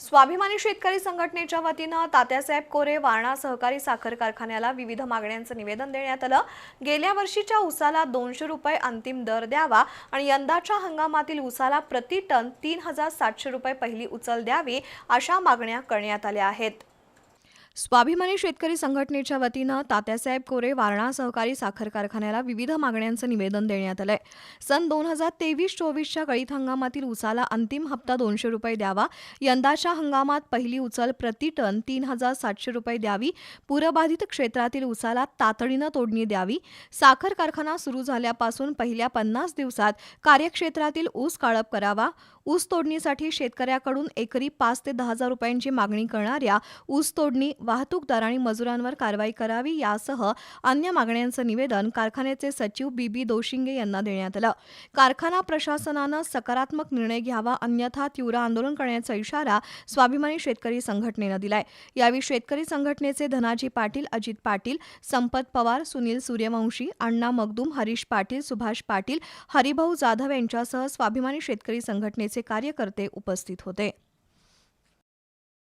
स्वाभिमानी शेतकरी संघटनेच्या वतीनं तात्यासाहेब कोरे वारणा सहकारी साखर कारखान्याला विविध मागण्यांचं निवेदन देण्यात आलं. गेल्या वर्षीच्या उसाला दोनशे रुपये अंतिम दर द्यावा आणि यंदाच्या हंगामातील उसाला प्रति टन तीन हजार सातशे रुपये पहिली उचल द्यावी अशा मागण्या करण्यात आल्या आहेत. स्वाभिमानी शेतकरी संघटनेच्या वतीनं तात्यासाहेब कोरे वारणा सहकारी साखर कारखान्याला विविध मागण्यांचं निवेदन देण्यात आलंय. सन दोन हजार तेवीस चोवीसच्या गळीत हंगामातील उसाला अंतिम हप्ता दोनशे रुपये द्यावा. यंदाच्या हंगामात पहिली उचल प्रति टन तीन हजार सातशे रुपये द्यावी. पूरबाधित क्षेत्रातील उसाला तातडीनं तोडणी द्यावी. साखर कारखाना सुरू झाल्यापासून पहिल्या पन्नास दिवसात कार्यक्षेत्रातील ऊस काळप करावा. ऊस तोडणीसाठी शेतकऱ्याकडून एकरी पाच ते दहा हजार रुपयांची मागणी करणाऱ्या ऊस तोडणी वाहतूकदार आणि मजुरांवर कारवाई करावी यासह अन्य मागण्यांचं निवेदन कारखान्याचे सचिव बी बी दोशिंगे यांना देण्यात आलं. कारखाना प्रशासनानं सकारात्मक निर्णय घ्यावा अन्यथा तीव्र आंदोलन करण्याचा इशारा स्वाभिमानी शेतकरी संघटनेनं दिलाय. यावेळी शेतकरी संघटनेचे धनाजी पाटील अजित पाटील संपत पवार सुनील सूर्यवंशी अण्णा मगदूम हरीश पाटील सुभाष पाटील हरिभाऊ जाधव यांच्यासह स्वाभिमानी शेतकरी संघटनेचे कार्यकर्ते उपस्थित होते.